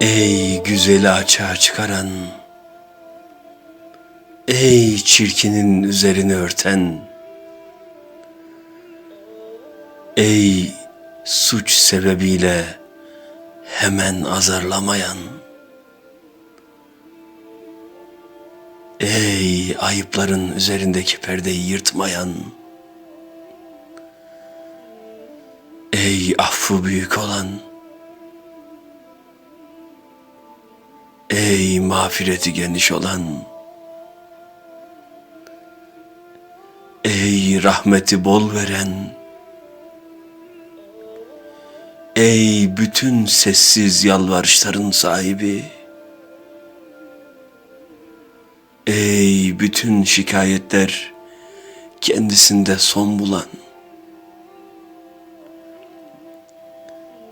Ey güzeli açığa çıkaran, Ey çirkinin üzerini örten, Ey suç sebebiyle hemen azarlamayan, Ey ayıpların üzerindeki perdeyi yırtmayan, Ey affı büyük olan, Ey mağfireti geniş olan, Ey rahmeti bol veren, Ey bütün sessiz yalvarışların sahibi, Ey bütün şikayetler kendisinde son bulan,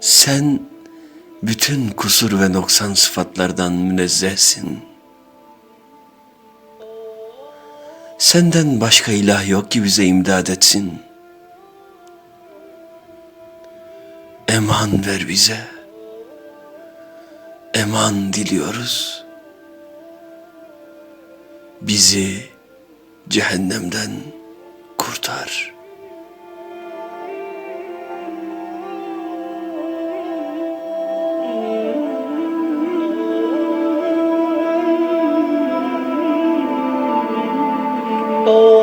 sen bütün kusur ve noksan sıfatlardan münezzehsin. Senden başka ilah yok ki bize imdad etsin. Eman ver bize. Eman diliyoruz. Bizi cehennemden kurtar.'' todo.